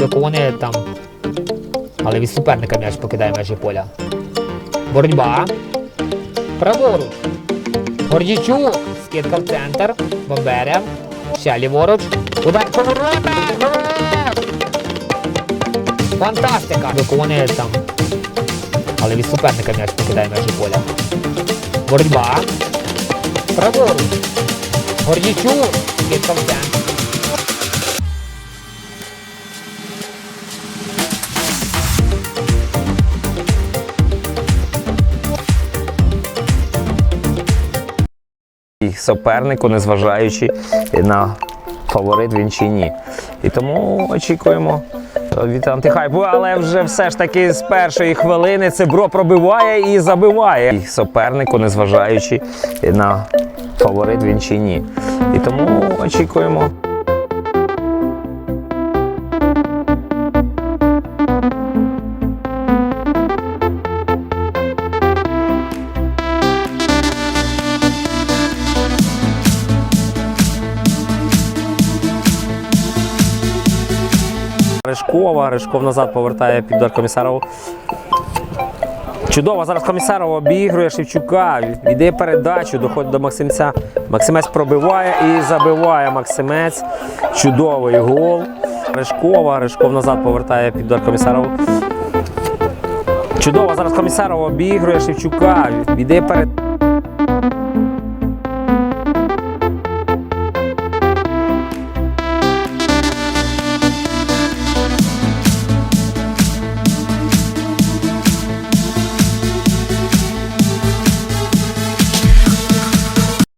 Виконує там. Але від суперника м'яч покидає межі поля. Боротьба. Праворуч. Гордічук. Скидка в центр. Бомберя. Ще ліворуч. Удар по воротах. Гол! Фантастика! Виконує там. Але від суперника м'яч покидає межі поля. Боротьба. Праворуч. Гордічук. Скидка в центр. Супернику, незважаючи на фаворит він чи ні. І тому очікуємо від антихайпу, але вже все ж таки з першої хвилини Цибро пробиває і забиває. І супернику, незважаючи на фаворит він чи ні. І тому очікуємо. Ришкова, Ришков назад повертає під удар комісарову. Чудово, зараз комісаров обігрує Шевчука, йде передачу, доходить до Максимця. Максимець пробиває і забиває Максимець. Чудовий гол. Ришкова, Ришков назад повертає під удар комісарову. Чудово, зараз комісаров обігрує Шевчука, йде перед.